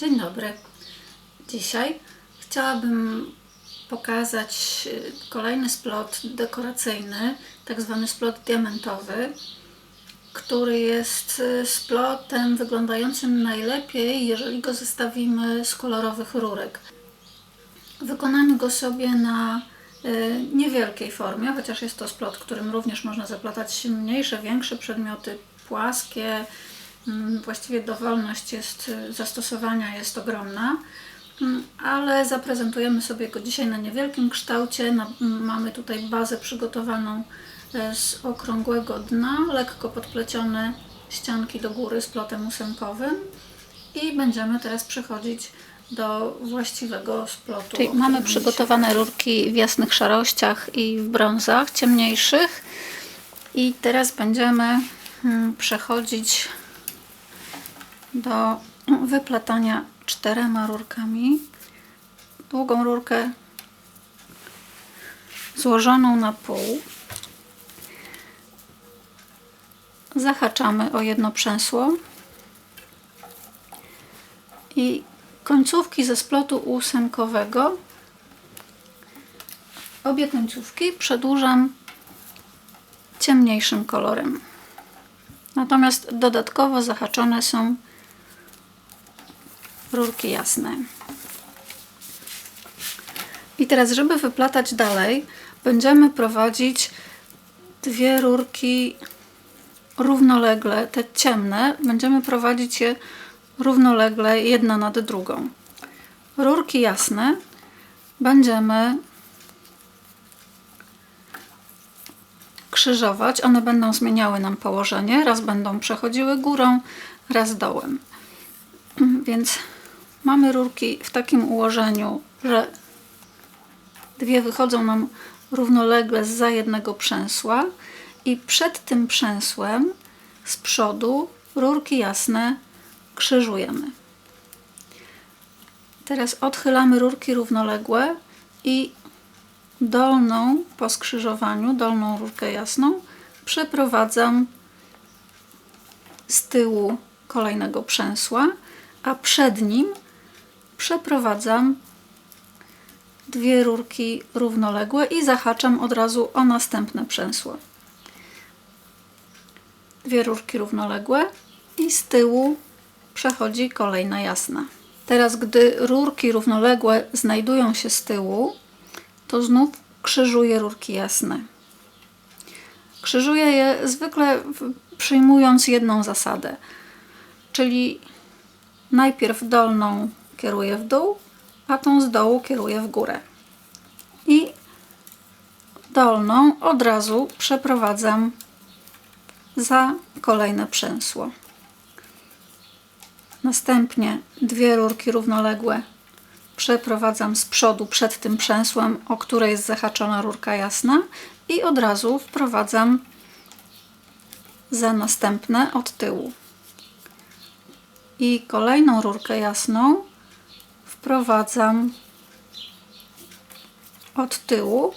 Dzień dobry. Dzisiaj chciałabym pokazać y, kolejny splot dekoracyjny, tak zwany splot diamentowy, który jest y, splotem wyglądającym najlepiej, jeżeli go zestawimy z kolorowych rurek. Wykonamy go sobie na y, niewielkiej formie, chociaż jest to splot, którym również można zaplatać mniejsze, większe przedmioty, płaskie. Mm, Właściwie dowolność jest, y, zastosowania jest ogromna, Mm, ale zaprezentujemy sobie go dzisiaj na niewielkim kształcie. Na, m, mamy tutaj bazę przygotowaną e, z okrągłego dna, lekko podplecione ścianki do góry z plotem ósemkowym i będziemy teraz przechodzić do właściwego splotu. Czyli mamy przygotowane rurki w jasnych szarościach i w brązach ciemniejszych i teraz będziemy mm, przechodzić do wyplatania czterema rurkami. Długą rurkę złożoną na pół. Zahaczamy o jedno przęsło i końcówki ze splotu ósemkowego obie końcówki przedłużam ciemniejszym kolorem. Natomiast dodatkowo zahaczone są rurki jasne. I teraz, żeby wyplatać dalej, będziemy prowadzić dwie rurki równolegle, te ciemne, będziemy prowadzić je równolegle jedna nad drugą. Rurki jasne będziemy krzyżować. One będą zmieniały nam położenie. Raz będą przechodziły górą, raz dołem. Więc mamy rurki w takim ułożeniu, że dwie wychodzą nam równolegle za jednego przęsła i przed tym przęsłem z przodu rurki jasne krzyżujemy. Teraz odchylamy rurki równoległe i dolną po skrzyżowaniu, dolną rurkę jasną przeprowadzam z tyłu kolejnego przęsła, a przed nim przeprowadzam dwie rurki równoległe i zahaczam od razu o następne przęsło. Dwie rurki równoległe i z tyłu przechodzi kolejna jasna. Teraz, gdy rurki równoległe znajdują się z tyłu, to znów krzyżuję rurki jasne. Krzyżuję je zwykle przyjmując jedną zasadę, czyli najpierw dolną kieruję w dół, a tą z dołu kieruję w górę. I dolną od razu przeprowadzam za kolejne przęsło. Następnie dwie rurki równoległe przeprowadzam z przodu przed tym przęsłem, o które jest zahaczona rurka jasna i od razu wprowadzam za następne od tyłu. I kolejną rurkę jasną wprowadzam od tyłu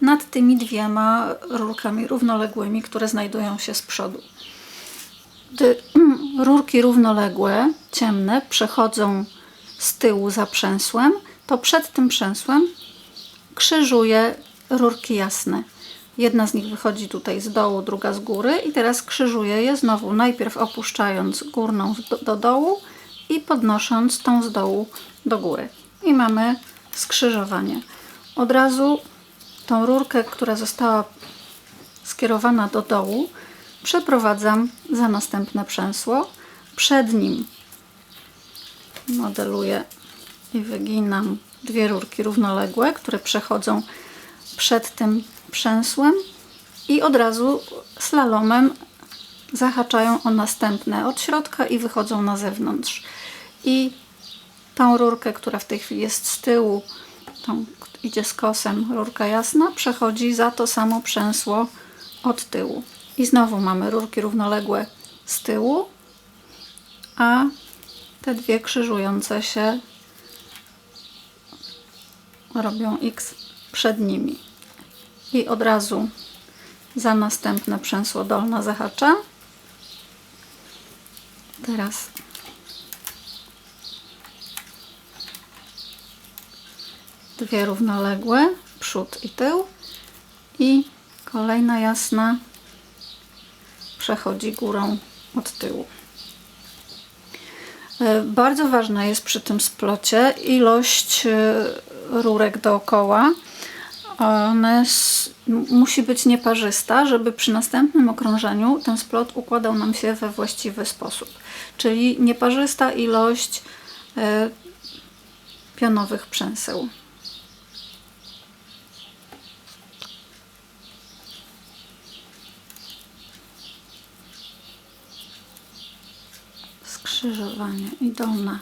nad tymi dwiema rurkami równoległymi, które znajdują się z przodu. Gdy rurki równoległe, ciemne, przechodzą z tyłu za przęsłem, to przed tym przęsłem krzyżuję rurki jasne. Jedna z nich wychodzi tutaj z dołu, druga z góry i teraz krzyżuję je znowu, najpierw opuszczając górną do, do dołu i podnosząc tą z dołu do góry. I mamy skrzyżowanie. Od razu tą rurkę, która została skierowana do dołu, przeprowadzam za następne przęsło. Przed nim modeluję i wyginam dwie rurki równoległe, które przechodzą przed tym przęsłem i od razu slalomem zahaczają o następne od środka i wychodzą na zewnątrz. I tą rurkę, która w tej chwili jest z tyłu, tą idzie z kosem, rurka jasna, przechodzi za to samo przęsło od tyłu. I znowu mamy rurki równoległe z tyłu, a te dwie krzyżujące się robią X przed nimi. I od razu za następne przęsło dolne zahaczam. Teraz dwie równoległe, przód i tył i kolejna jasna przechodzi górą od tyłu. E, Bardzo ważna jest przy tym splocie ilość e, rurek dookoła. One musi być nieparzysta, żeby przy następnym okrążeniu ten splot układał nam się we właściwy sposób. Czyli nieparzysta ilość e, pionowych przęseł. Skrzyżowanie i dolna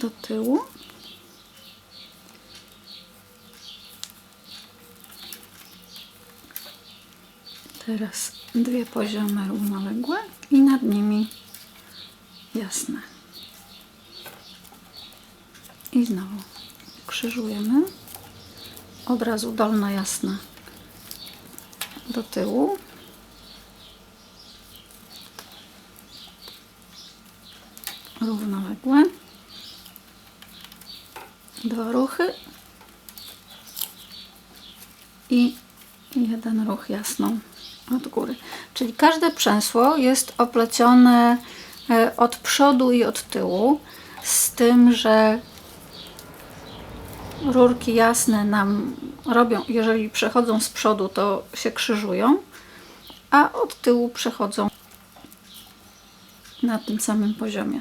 do tyłu. Teraz dwie poziome równoległe i nad nimi jasne. I znowu krzyżujemy. Od razu dolna jasna do tyłu. Równoległe. Dwa ruchy. I jeden ruch jasną od góry. Czyli każde przęsło jest oplecione e, od przodu i od tyłu, z tym, że rurki jasne nam robią, jeżeli przechodzą z przodu, to się krzyżują, a od tyłu przechodzą na tym samym poziomie.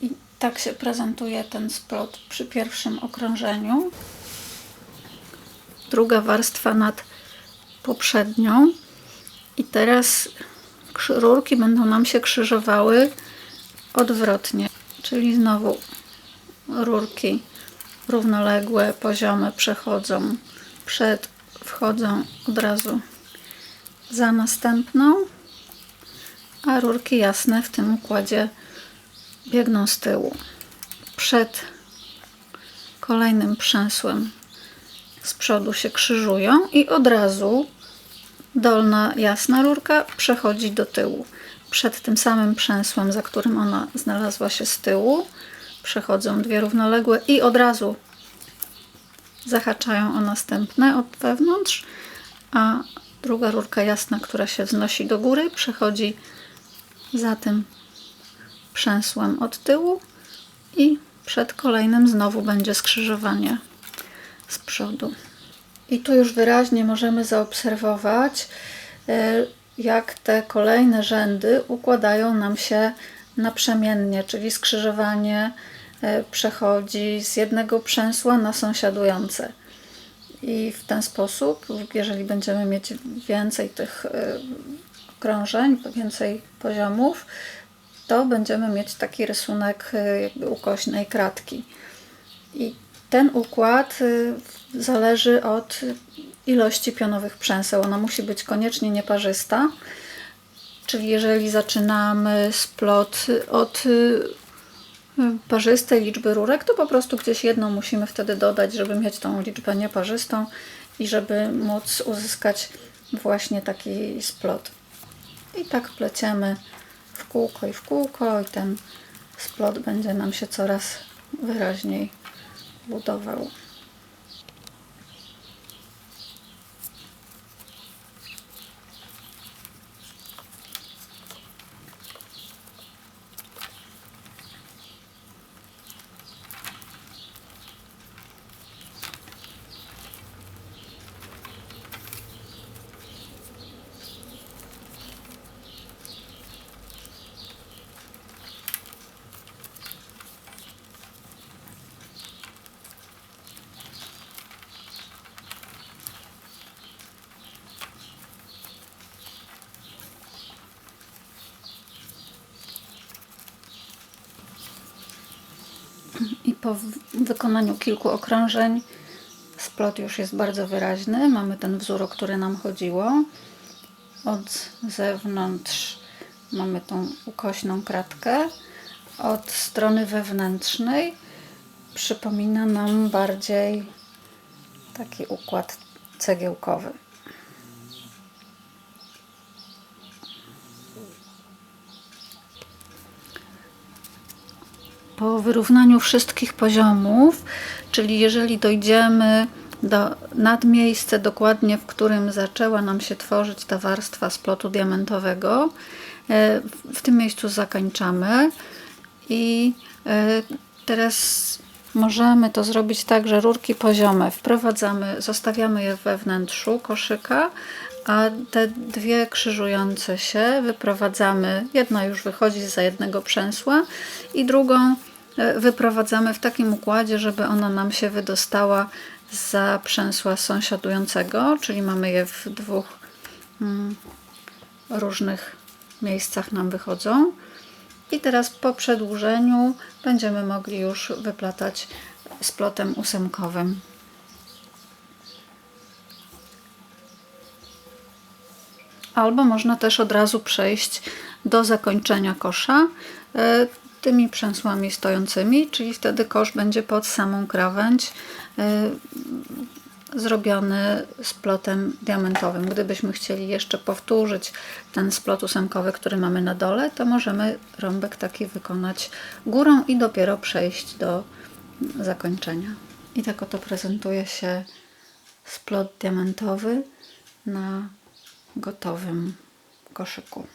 I tak się prezentuje ten splot przy pierwszym okrążeniu. Druga warstwa nad poprzednią. I teraz rurki będą nam się krzyżowały odwrotnie. Czyli znowu rurki równoległe, poziome przechodzą przed, wchodzą od razu za następną, a rurki jasne w tym układzie biegną z tyłu. Przed kolejnym przęsłem z przodu się krzyżują i od razu dolna jasna rurka przechodzi do tyłu. Przed tym samym przęsłem, za którym ona znalazła się z tyłu, przechodzą dwie równoległe i od razu zahaczają o następne od wewnątrz, a druga rurka jasna, która się wznosi do góry, przechodzi za tym przęsłem od tyłu i przed kolejnym znowu będzie skrzyżowanie z przodu. I tu już wyraźnie możemy zaobserwować, e, jak te kolejne rzędy układają nam się naprzemiennie, czyli skrzyżowanie e, przechodzi z jednego przęsła na sąsiadujące. I w ten sposób, jeżeli będziemy mieć więcej tych e, okrążeń, więcej poziomów, to będziemy mieć taki rysunek e, jakby ukośnej kratki. I ten układ y, zależy od ilości pionowych przęseł. Ona musi być koniecznie nieparzysta. Czyli jeżeli zaczynamy splot od y, parzystej liczby rurek, to po prostu gdzieś jedną musimy wtedy dodać, żeby mieć tą liczbę nieparzystą i żeby móc uzyskać właśnie taki splot. I tak pleciemy w kółko i w kółko i ten splot będzie nam się coraz wyraźniej budował. Po wykonaniu kilku okrążeń splot już jest bardzo wyraźny. Mamy ten wzór, o który nam chodziło. Od zewnątrz mamy tą ukośną kratkę. Od strony wewnętrznej przypomina nam bardziej taki układ cegiełkowy. Po wyrównaniu wszystkich poziomów, czyli jeżeli dojdziemy do, nad miejsce dokładnie, w którym zaczęła nam się tworzyć ta warstwa splotu diamentowego, e, w- tym miejscu zakończamy i e, teraz możemy to zrobić tak, że rurki poziome wprowadzamy, zostawiamy je we wnętrzu koszyka, a te dwie krzyżujące się wyprowadzamy. Jedna już wychodzi za jednego przęsła i drugą wyprowadzamy w takim układzie, żeby ona nam się wydostała za przęsła sąsiadującego, czyli mamy je w dwóch mm, różnych miejscach nam wychodzą. I teraz po przedłużeniu będziemy mogli już wyplatać splotem ósemkowym. Albo można też od razu przejść do zakończenia kosza e, tymi przęsłami stojącymi, czyli wtedy kosz będzie pod samą krawędź e, zrobiony splotem diamentowym. Gdybyśmy chcieli jeszcze powtórzyć ten splot ósemkowy, który mamy na dole, to możemy rąbek taki wykonać górą i dopiero przejść do zakończenia. I tak oto prezentuje się splot diamentowy na gotowym koszyku.